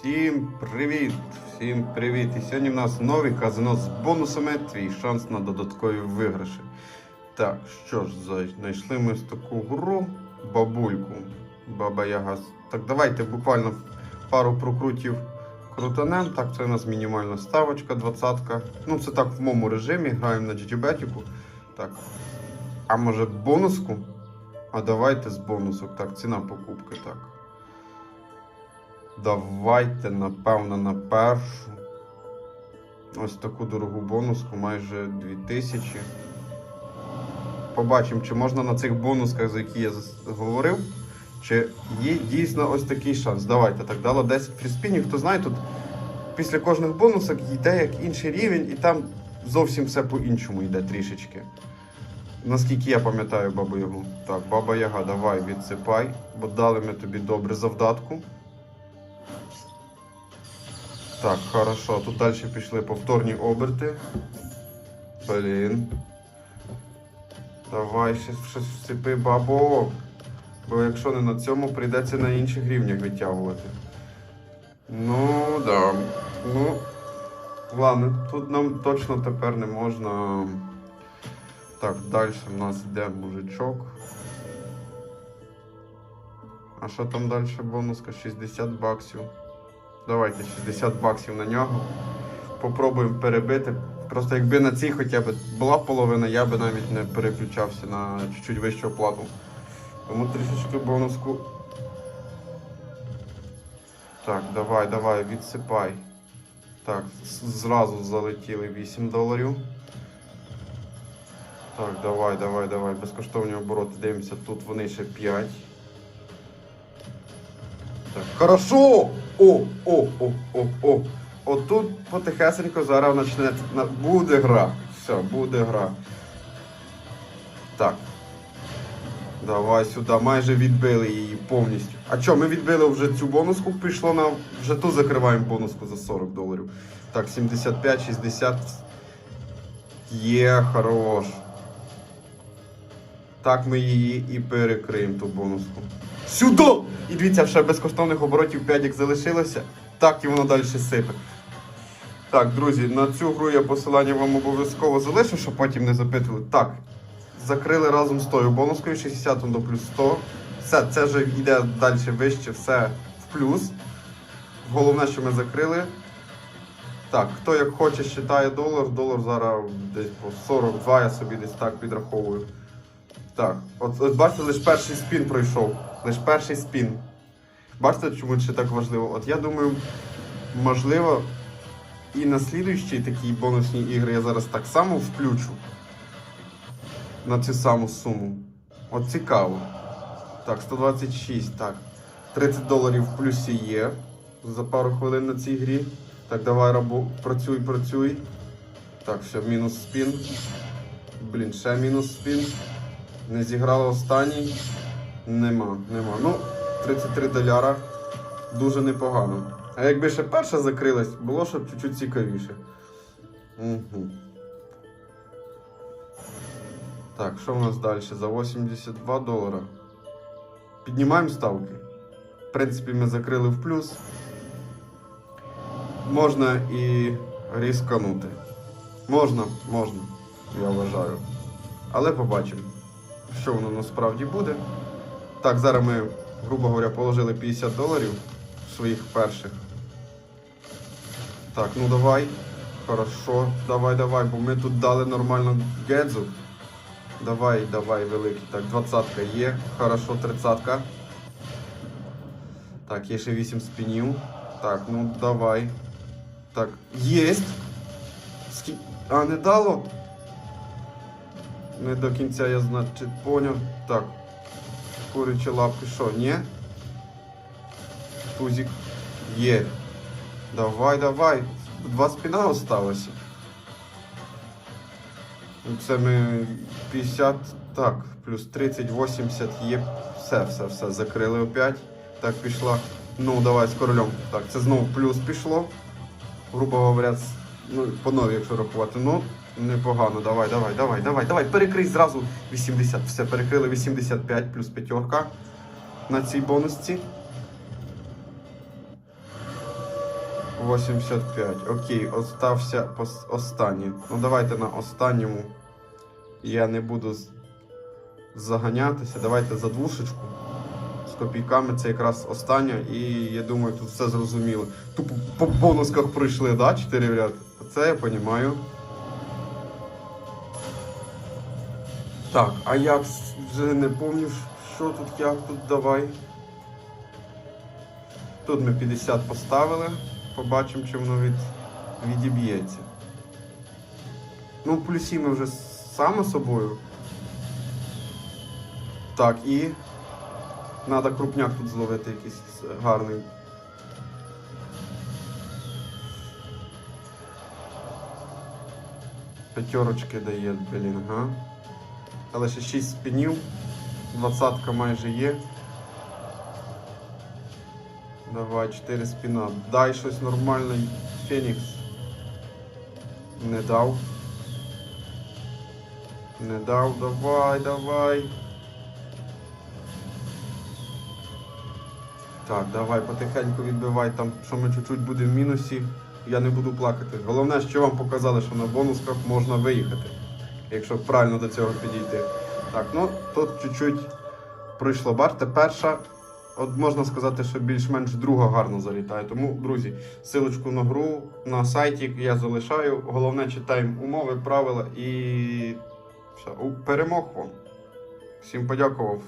Всім привіт! Всім привіт! І сьогодні в нас новий казино з бонусами. Твій шанс на додаткові виграші. Так, що ж, знайшли ми ось таку гру бабульку. Баба Яга. Так, давайте буквально пару прокрутів крутанем. Так, це у нас мінімальна ставочка, двадцятка. Ну, це так в моєму режимі, граємо на GGBetіку. Так. А може бонуску? А давайте з бонусок. Так, ціна покупки, так. Давайте, напевно, на першу. Ось таку дорогу бонуску, майже 2000. Побачимо, чи можна на цих бонусках, за які я говорив, чи є дійсно ось такий шанс. Давайте так, дало 10 фріспінів. Хто знає, тут після кожних бонусок йде як інший рівень, і там зовсім все по-іншому йде трішечки. Наскільки я пам'ятаю бабу Ягу. Так, баба Яга, давай відсипай, бо дали ми тобі добре завдатку. Так, хорошо. Тут далі пішли повторні оберти. Блін. Давай ще щось всипи, бабо. Бо якщо не на цьому, прийдеться на інших рівнях витягувати. Ну, да. Ну. Ладно, тут нам точно тепер не можна. Так, далі в нас йде мужичок. А що там далі бонуска? 60 баксів. Давайте 60 баксів на нього. Попробуємо перебити. Просто якби на цій хоча б була половина, я би навіть не переключався на чуть-чуть вищу оплату. Тому трішечки бонуску. Так, давай, давай, відсипай. Так, зразу залетіли 8 доларів. Так, давай, давай, давай. Безкоштовні обороти. Дивимося, тут вони ще 5. Так, хорошо! О, о, о, о, о. Отут потихесенько зараз почне. Буде гра. Все, буде гра. Так. Давай сюди, майже відбили її повністю. А що, ми відбили вже цю бонуску, пішло на. Вже ту закриваємо бонуску за 40 доларів. Так, 75, 60. Є, хорош. Так ми її і перекриємо ту бонуску. Сюди! І дивіться, ще безкоштовних оборотів 5 як залишилося, так і воно далі сипе. Так, друзі, на цю гру я посилання вам обов'язково залишу, щоб потім не запитували. Так, закрили разом з тою бонускою 60 до плюс 100. Все, це вже йде далі вище, все в плюс. Головне, що ми закрили. Так, хто як хоче, считає долар, долар зараз десь по 42, я собі десь так підраховую. Так, от, от бачите, лише перший спін пройшов. Лише перший спін. Бачите, чому це так важливо? От я думаю, можливо, і на слідуючі такі бонусні ігри я зараз так само включу на цю саму суму. От цікаво. Так, 126, так. 30 доларів в плюсі є за пару хвилин на цій грі. Так, давай рабу, працюй, працюй. Так, все, мінус спін. Блін, ще мінус спін. Не зіграла останній. Нема, нема. Ну, 33 доляра. Дуже непогано. А якби ще перша закрилась, було щоб чуть-чуть цікавіше. Угу. Так, що в нас далі? За 82 долара. Піднімаємо ставки. В принципі, ми закрили в плюс. Можна і різканути. Можна, можна, я вважаю. Але побачимо, що воно насправді буде. Так, зараз ми, грубо говоря, положили 50 доларів своїх перших. Так, ну давай. Хорошо, давай, давай, бо ми тут дали нормально гедзу. Давай, давай, великий. Так, двадцятка є. Хорошо, тридцятка. Так, є ще 8 спінів. Так, ну давай. Так, єсть. Скі... А, не дало? Не до кінця я значить поняв. Так. Курячі лапки, що, ні? Тузик. Є. Давай, давай. Два спіна осталося. Це ми 50, так, плюс 30, 80 є. Все, все, все, закрили опять. Так, пішла. Ну, давай з королем. Так, це знову плюс пішло. Грубо говоря, ну, по новій, якщо рахувати. Ну, непогано. Давай, давай, давай, давай, давай. Перекрий зразу 80. Все, перекрили 85 плюс п'ятерка на цій бонусці. 85. Окей, остався останній. Ну давайте на останньому. Я не буду заганятися. Давайте за двушечку. Копійками це якраз остання, і я думаю, тут все зрозуміло. Тупо по бонусках пройшли, да? 4 в ряд. Це я розумію. Так, а як вже не пам'ятаю, що тут, як тут, давай. Тут ми 50 поставили. Побачимо, чи воно від, відіб'ється. Ну, плюсі ми вже само собою. Так, і. Надо крупняк тут зловити якийсь гарний. П'ятерочки дає, блін, ага. Але ще 6 спінів. Двадцятка майже є. Давай, 4 спіна. Дай щось нормальне. Фенікс. Не дав. Не дав, давай, давай. Так, давай, потихеньку відбивай там, що ми чуть-чуть будемо в мінусі. Я не буду плакати. Головне, що вам показали, що на бонусках можна виїхати, якщо правильно до цього підійти. Так, ну тут чуть-чуть пройшло. Бачите, перша, от можна сказати, що більш-менш друга гарно залітає. Тому, друзі, силочку на гру на сайті я залишаю. Головне, читаємо умови, правила і все. Перемог вам. Всім подякував.